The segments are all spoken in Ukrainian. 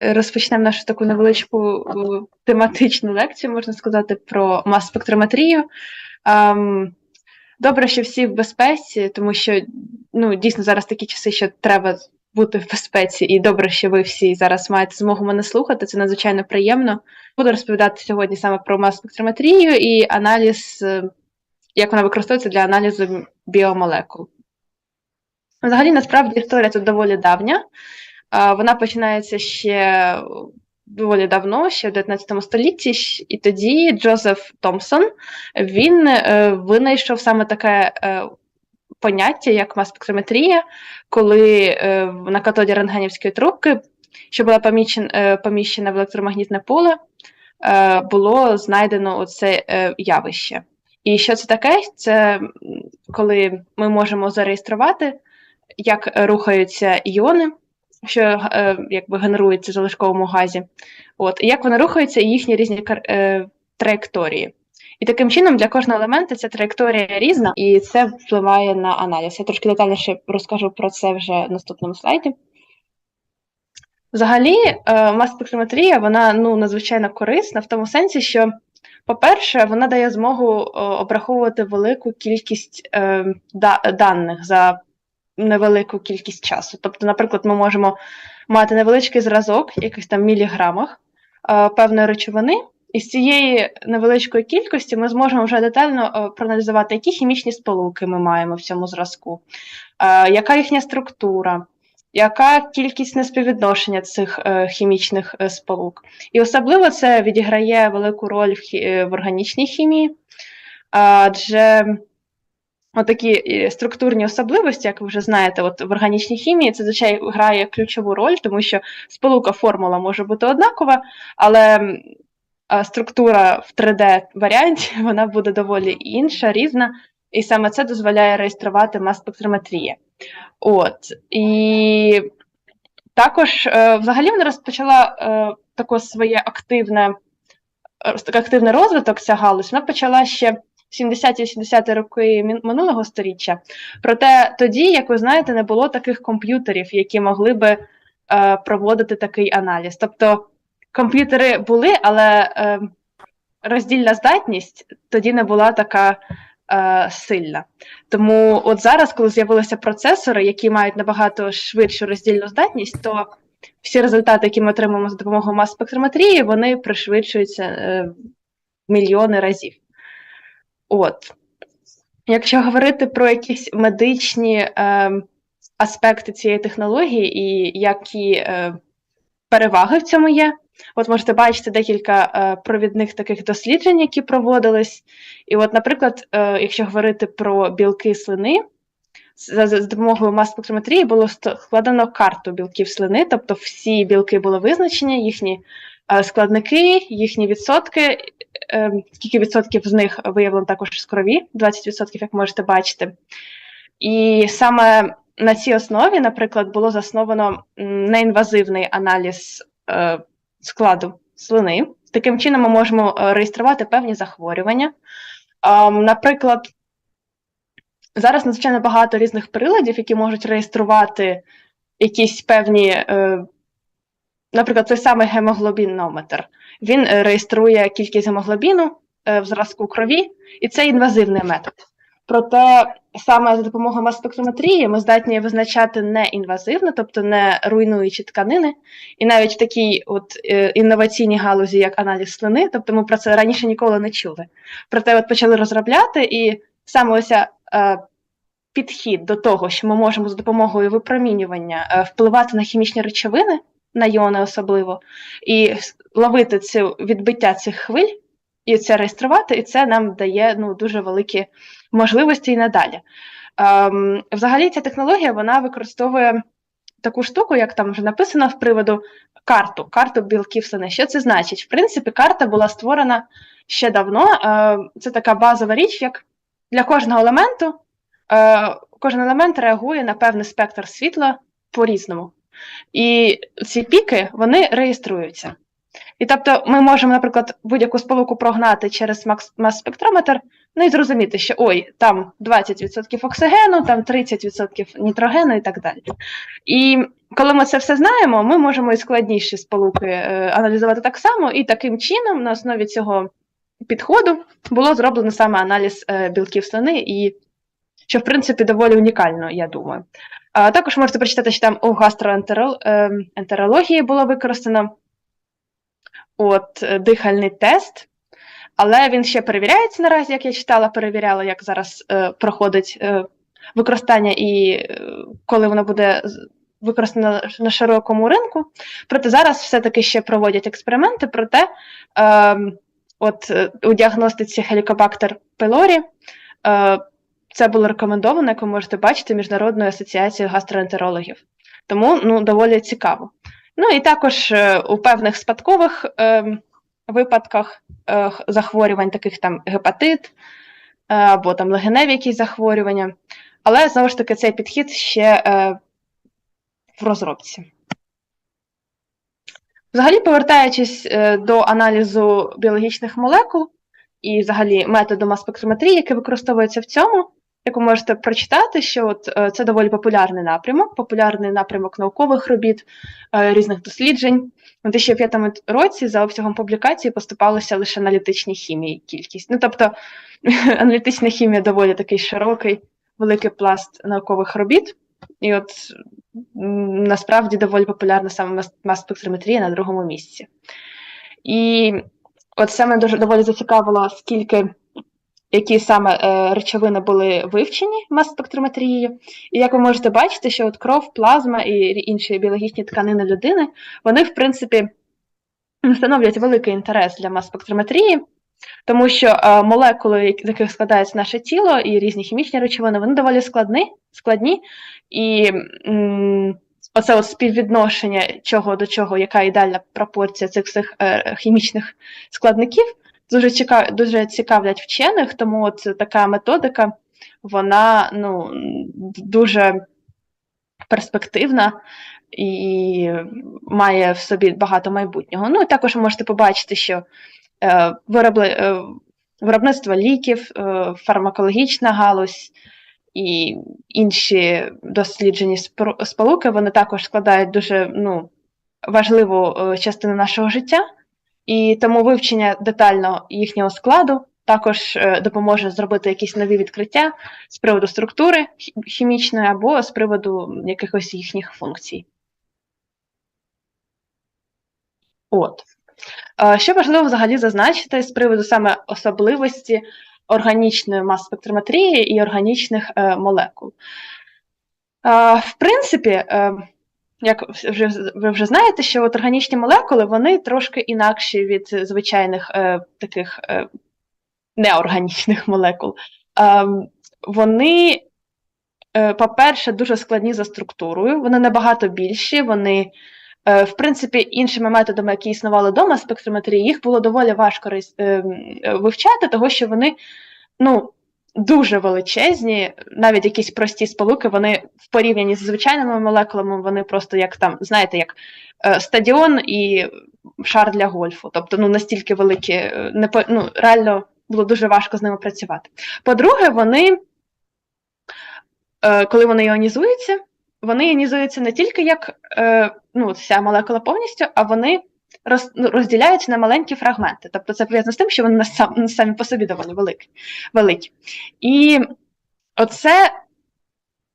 розпочнемо нашу таку невеличку е, тематичну лекцію, можна сказати, про мас-спектрометрію. Ем, Добре, що всі в безпеці, тому що ну, дійсно зараз такі часи, що треба бути в безпеці, і добре, що ви всі зараз маєте змогу мене слухати. Це надзвичайно приємно. Буду розповідати сьогодні саме про мас-спектрометрію і аналіз, е, як вона використовується для аналізу біомолекул. Взагалі, насправді, історія тут доволі давня. Вона починається ще доволі давно, ще в 19 столітті, і тоді Джозеф Томпсон він е, винайшов саме таке е, поняття, як мас-спектрометрія, коли е, на катоді рентгенівської трубки, що була помічен, е, поміщена в електромагнітне поле, е, було знайдено оце е, явище. І що це таке? Це коли ми можемо зареєструвати, як рухаються іони, що е, якби генеруються в залишковому газі, от, як вони рухаються, і їхні різні е, траєкторії. І таким чином для кожного елемента ця траєкторія різна, і це впливає на аналіз. Я трошки детальніше розкажу про це вже в наступному слайді. Взагалі, е, мас-спектрометрія вона ну, надзвичайно корисна в тому сенсі, що, по-перше, вона дає змогу обраховувати велику кількість е, да- даних за невелику кількість часу. Тобто, наприклад, ми можемо мати невеличкий зразок, якийсь там міліграмах е, певної речовини, і з цієї невеличкої кількості ми зможемо вже детально е, проаналізувати, які хімічні сполуки ми маємо в цьому зразку, е, яка їхня структура. Яка кількість неспіввідношення цих хімічних сполук? І особливо це відіграє велику роль в, в органічній хімії, адже Отакі е, структурні особливості, як ви вже знаєте, от в органічній хімії це звичайно грає ключову роль, тому що сполука формула може бути однакова, але структура в 3D-варіанті вона буде доволі інша, різна, і саме це дозволяє реєструвати мас-спектрометрія. От і також е, взагалі вона розпочала е, таке своє активне, е, активний розвиток ця галузь. Вона почала ще 70-80-ті роки минулого сторіччя. Проте тоді, як ви знаєте, не було таких комп'ютерів, які могли би е, проводити такий аналіз. Тобто комп'ютери були, але е, роздільна здатність тоді не була така е, сильна. Тому от зараз, коли з'явилися процесори, які мають набагато швидшу роздільну здатність, то всі результати, які ми отримуємо за допомогою мас-спектрометрії, вони пришвидшуються е, мільйони разів. От. Якщо говорити про якісь медичні е, аспекти цієї технології і які е, переваги в цьому є, от можете бачити декілька е, провідних таких досліджень, які проводились. І, от, наприклад, е, якщо говорити про білки слини, за, за допомогою мас-спектрометрії було складено карту білків слини, тобто всі білки були визначені, їхні е, складники, їхні відсотки, скільки відсотків з них виявлено також з крові, 20%, як можете бачити. І саме на цій основі, наприклад, було засновано неінвазивний аналіз е, складу слини. Таким чином, ми можемо е, реєструвати певні захворювання. Ем, наприклад, зараз надзвичайно багато різних приладів, які можуть реєструвати якісь певні, е, наприклад, той самий гемоглобінометр. Він е, реєструє кількість гемоглобіну е, в зразку крові, і це інвазивний метод. Проте саме за допомогою мас-спектрометрії ми здатні визначати неінвазивно, тобто не руйнуючи тканини, і навіть в такій от е, інноваційній галузі, як аналіз слини, тобто ми про це раніше ніколи не чули. Проте от почали розробляти, і саме ось підхід до того, що ми можемо за допомогою випромінювання впливати на хімічні речовини, на іони особливо, і ловити це відбиття цих хвиль, і це реєструвати, і це нам дає ну, дуже великі можливості і надалі. Ем, взагалі, ця технологія вона використовує таку штуку, як там вже написано в приводу карту, карту білків слини. Що це значить? В принципі, карта була створена ще давно. Е, це така базова річ, як для кожного елементу. Е, кожен елемент реагує на певний спектр світла по-різному. І ці піки вони реєструються. І тобто ми можемо, наприклад, будь-яку сполуку прогнати через мас-спектрометр, ну і зрозуміти, що ой, там 20% оксигену, там 30% нітрогену і так далі. І коли ми це все знаємо, ми можемо і складніші сполуки е, аналізувати так само, і таким чином, на основі цього підходу, було зроблено саме аналіз е, білків слини, і що, в принципі, доволі унікально, я думаю. Також можете прочитати, що там у гастроентерології було використано от е, дихальний тест, але він ще перевіряється наразі, як я читала, перевіряла, як зараз е, проходить е, використання і е, коли воно буде використано на широкому ринку. Проте зараз все-таки ще проводять експерименти, проте е, от у діагностиці Helicobacter pylori е, це було рекомендовано, як ви можете бачити, Міжнародною асоціацією гастроентерологів. Тому ну, доволі цікаво. Ну і також е, у певних спадкових е, випадках е, захворювань, таких там гепатит е, або там легеневі якісь захворювання. Але знову ж таки цей підхід ще е, в розробці. Взагалі, повертаючись е, до аналізу біологічних молекул і взагалі методу мас-спектрометрії, який використовується в цьому, як можете прочитати, що от е, це доволі популярний напрямок, популярний напрямок наукових робіт, е, різних досліджень. У 2005 році за обсягом публікації поступалося лише аналітичній хімії кількість. Ну тобто аналітична хімія доволі такий широкий, великий пласт наукових робіт. І от насправді доволі популярна саме мас-спектрометрія на другому місці. І от мене дуже доволі зацікавило, скільки які саме е, речовини були вивчені мас-спектрометрією. І як ви можете бачити, що от кров, плазма і інші біологічні тканини людини, вони, в принципі, становлять великий інтерес для мас-спектрометрії, тому що е, молекули, з яких складається наше тіло, і різні хімічні речовини, вони доволі складні, складні і м, оце от співвідношення чого до чого, яка ідеальна пропорція цих всіх е, хімічних складників дуже цікав, дуже цікавлять вчених, тому от така методика, вона ну, дуже перспективна і має в собі багато майбутнього. Ну і також ви можете побачити, що е, виробли, е, виробництво ліків, е, фармакологічна галузь. І інші досліджені сполуки вони також складають дуже ну, важливу е, частину нашого життя. І тому вивчення детально їхнього складу також е, допоможе зробити якісь нові відкриття з приводу структури хімічної або з приводу якихось їхніх функцій. От. Що важливо взагалі зазначити з приводу саме особливості органічної мас-спектрометрії і органічних е, молекул. В принципі, е, як вже ви вже знаєте, що от органічні молекули вони трошки інакші від звичайних е, таких е, неорганічних молекул. Е, вони, е, по-перше, дуже складні за структурою, вони набагато більші, вони, е, в принципі, іншими методами, які існували до спектрометрії, їх було доволі важко е, вивчати, тому що вони ну, дуже величезні, навіть якісь прості сполуки, вони в порівнянні з звичайними молекулами, вони просто як там, знаєте, як е, стадіон і шар для гольфу. Тобто ну, настільки великі, е, не ну, реально було дуже важко з ними працювати. По-друге, вони, е, коли вони іонізуються, вони іонізуються не тільки як ну, вся молекула повністю, а вони розділяються на маленькі фрагменти. Тобто це пов'язано з тим, що вони сам, самі по собі доволі великі. великі. І оце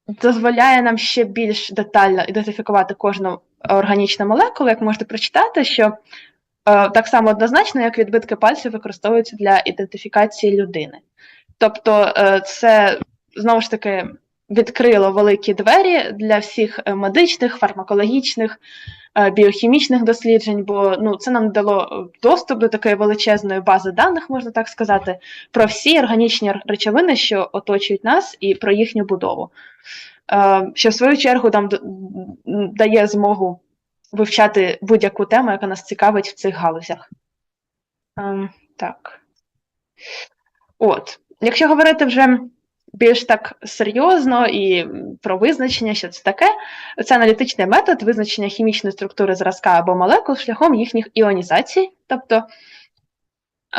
дозволяє нам ще більш детально ідентифікувати кожну органічну молекулу, як можете прочитати, що е, так само однозначно, як відбитки пальців використовуються для ідентифікації людини. Тобто, е, це знову ж таки відкрило великі двері для всіх е, медичних, фармакологічних, е, біохімічних досліджень, бо ну, це нам дало доступ до такої величезної бази даних, можна так сказати, про всі органічні речовини, що оточують нас, і про їхню будову. Е, що в свою чергу нам дає змогу вивчати будь-яку тему, яка нас цікавить в цих галузях. Ем, так. От, якщо говорити вже більш так серйозно і про визначення, що це таке. Це аналітичний метод визначення хімічної структури зразка або молекул шляхом їхніх іонізацій, тобто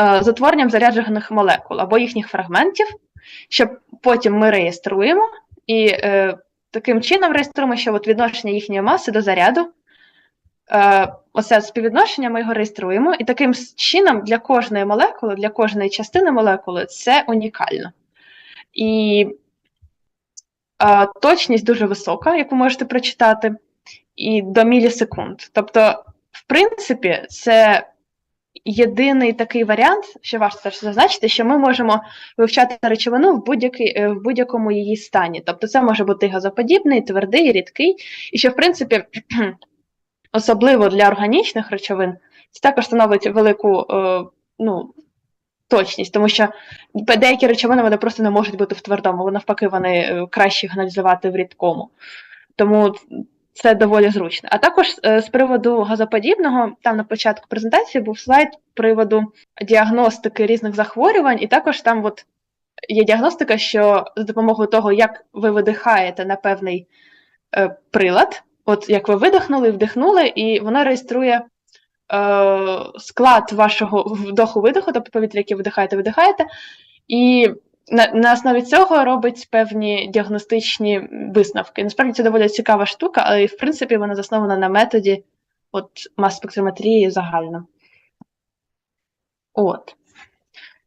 е, з утворенням заряджених молекул або їхніх фрагментів, що потім ми реєструємо, і е, таким чином реєструємо, що от відношення їхньої маси до заряду. Е, Оце співвідношення ми його реєструємо, і таким чином для кожної молекули, для кожної частини молекули це унікально. І е, точність дуже висока, яку можете прочитати, і до мілісекунд. Тобто, в принципі, це єдиний такий варіант, що теж зазначити, що ми можемо вивчати речовину в будь-який, в будь-якому її стані. Тобто, це може бути газоподібний, твердий, рідкий, і що, в принципі, особливо для органічних речовин, це також становить велику е, ну, точність, тому що деякі речовини вони просто не можуть бути в твердому, навпаки, вони е, краще їх аналізувати в рідкому. Тому це доволі зручно. А також е, з приводу газоподібного, там на початку презентації був слайд приводу діагностики різних захворювань, і також там от є діагностика, що за допомогою того, як ви видихаєте на певний е, прилад, от як ви видихнули, вдихнули, і воно реєструє склад вашого вдоху-видиху, тобто повітря, яке видихаєте, видихаєте, і на, на основі цього робить певні діагностичні висновки. Насправді це доволі цікава штука, але в принципі вона заснована на методі от, мас-спектрометрії загально. От.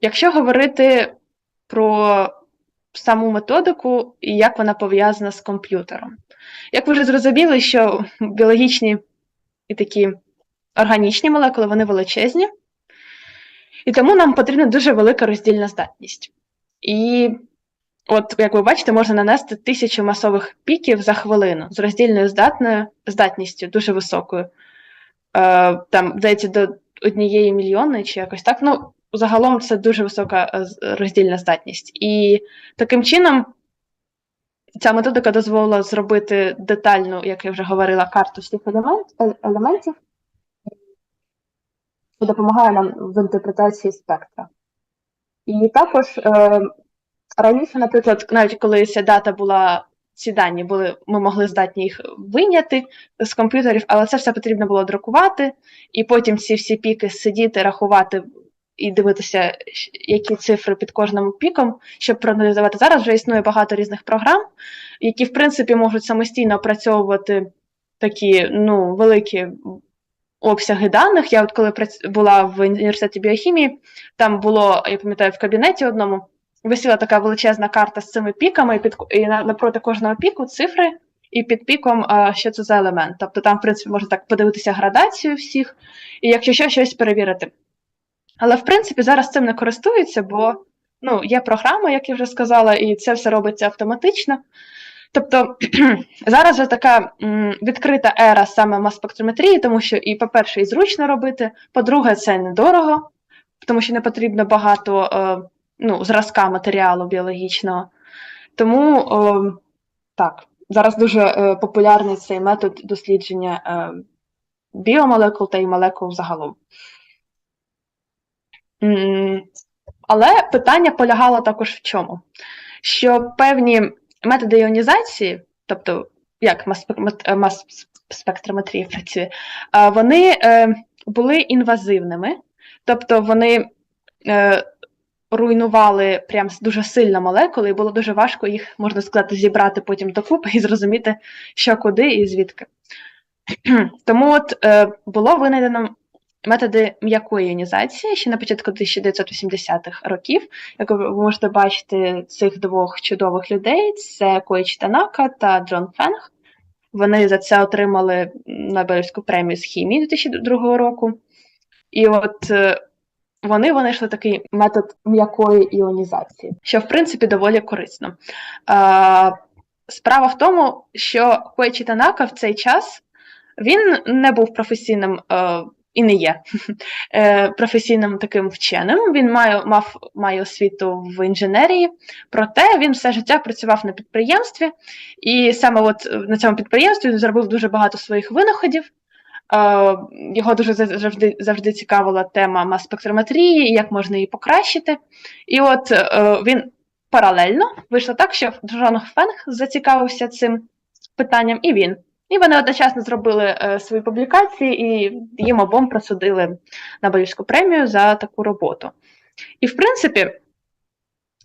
Якщо говорити про саму методику і як вона пов'язана з комп'ютером. Як ви вже зрозуміли, що біологічні і такі органічні молекули вони величезні, і тому нам потрібна дуже велика роздільна здатність. І от, як ви бачите, можна нанести тисячу масових піків за хвилину з роздільною здатною здатністю, дуже високою. Е, Там, здається, до однієї мільйонної чи якось так. Ну, загалом це дуже висока е, роздільна здатність. І таким чином ця методика дозволила зробити детальну, як я вже говорила, карту всіх елемент, елементів, що допомагає нам в інтерпретації спектра. І також е, раніше, наприклад, навіть коли ця дата була, ці дані були, ми могли здатні їх виняти з комп'ютерів, але це все потрібно було друкувати, і потім ці всі піки сидіти, рахувати і дивитися, які цифри під кожним піком, щоб проаналізувати. Зараз вже існує багато різних програм, які, в принципі, можуть самостійно опрацьовувати такі ну, великі обсяги даних. Я от коли була в університеті біохімії, там було, я пам'ятаю, в кабінеті одному висіла така величезна карта з цими піками, і під і напроти кожного піку цифри. І під піком, що це за елемент. Тобто там, в принципі, можна так подивитися градацію всіх, і якщо що, щось перевірити. Але в принципі зараз цим не користуються, бо ну, є програма, як я вже сказала, і це все робиться автоматично. Тобто зараз вже така відкрита ера саме мас-спектрометрії, тому що і, по-перше, і зручно робити, по-друге, це недорого, тому що не потрібно багато е, ну, зразка матеріалу біологічного. Тому е, так, зараз дуже е, популярний цей метод дослідження біомолекул та і молекул загалом. Але питання полягало також в чому? Що певні методи іонізації, тобто як мас-спектрометрія працює, вони е, були інвазивними, тобто вони е, руйнували прям дуже сильно молекули, і було дуже важко їх, можна сказати, зібрати потім докупи і зрозуміти, що куди і звідки. Тому от е, було винайдено методи м'якої іонізації ще на початку 1980-х років. Як ви можете бачити цих двох чудових людей: це Коїч Танака та Джон Фенг. Вони за це отримали Нобелівську премію з хімії 2002 року. І от е, вони винайшли такий метод м'якої іонізації, що в принципі доволі корисно. Справа в тому, що Коїчі Танака в цей час він не був професійним е, і не є е, професійним таким вченим. Він має мав має освіту в інженерії, проте він все життя працював на підприємстві, і саме от на цьому підприємстві він зробив дуже багато своїх винаходів. Е, його дуже завжди завжди цікавила тема мас-спектрометрії як можна її покращити. І от е, він паралельно вийшло так, що Джон Фенг зацікавився цим питанням, і він. І вони одночасно зробили е, свої публікації, і їм обом присудили Нобелівську премію за таку роботу. І, в принципі,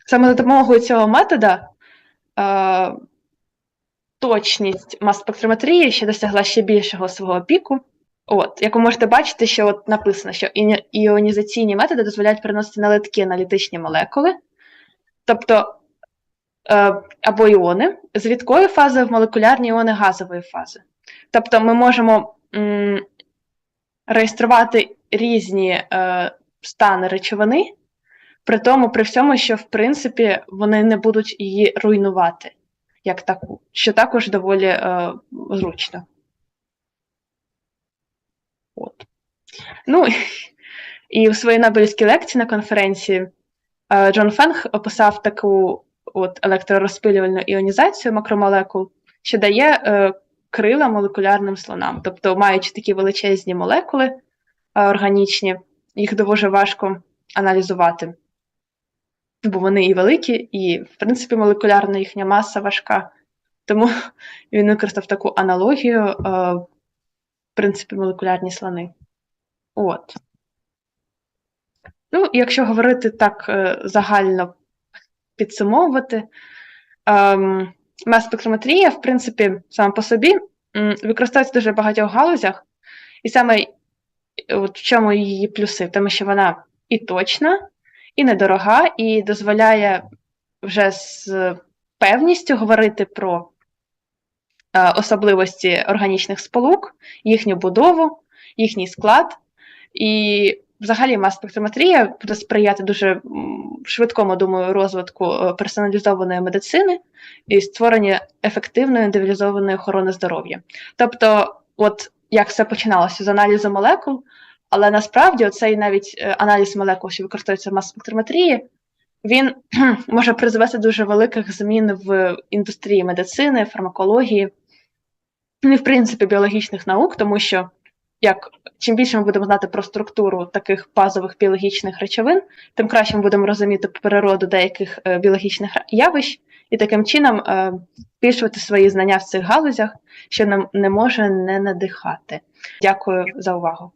саме за допомогою цього метода е, точність мас-спектрометрії ще досягла ще більшого свого піку. От, як ви можете бачити, що от написано, що іонізаційні методи дозволяють переносити на литкі аналітичні молекули, тобто або іони з фази в молекулярні іони газової фази. Тобто ми можемо м, реєструвати різні е, стани речовини, при тому, при всьому, що в принципі вони не будуть її руйнувати як таку, що також доволі е, зручно. От. Ну, і у своїй Нобелівській лекції на конференції е, Джон Фенг описав таку от електророзпилювальну іонізацію макромолекул, що дає е, крила молекулярним слонам. Тобто, маючи такі величезні молекули е, органічні, їх дуже важко аналізувати. Бо вони і великі, і, в принципі, молекулярна їхня маса важка. Тому він використав таку аналогію, е, в принципі, молекулярні слони. От. Ну, якщо говорити так е, загально підсумовувати, ем, мас-спектрометрія, в принципі, сама по собі використовується в дуже багатьох галузях, і саме е, от в чому її плюси, тому що вона і точна, і недорога, і дозволяє вже з певністю говорити про е, особливості органічних сполук, їхню будову, їхній склад. І взагалі мас-спектрометрія буде сприяти дуже швидкому, думаю, розвитку е, персоналізованої медицини і створенню ефективної індивідуалізованої охорони здоров'я. Тобто, от як все починалося з аналізу молекул, але насправді цей навіть е, аналіз молекул, що використовується в мас-спектрометрії, він може призвести дуже великих змін в індустрії медицини, фармакології, ну і в принципі біологічних наук, тому що як чим більше ми будемо знати про структуру таких базових біологічних речовин, тим краще ми будемо розуміти природу деяких е, біологічних явищ і таким чином е, збільшувати свої знання в цих галузях, що нам не може не надихати. Дякую за увагу.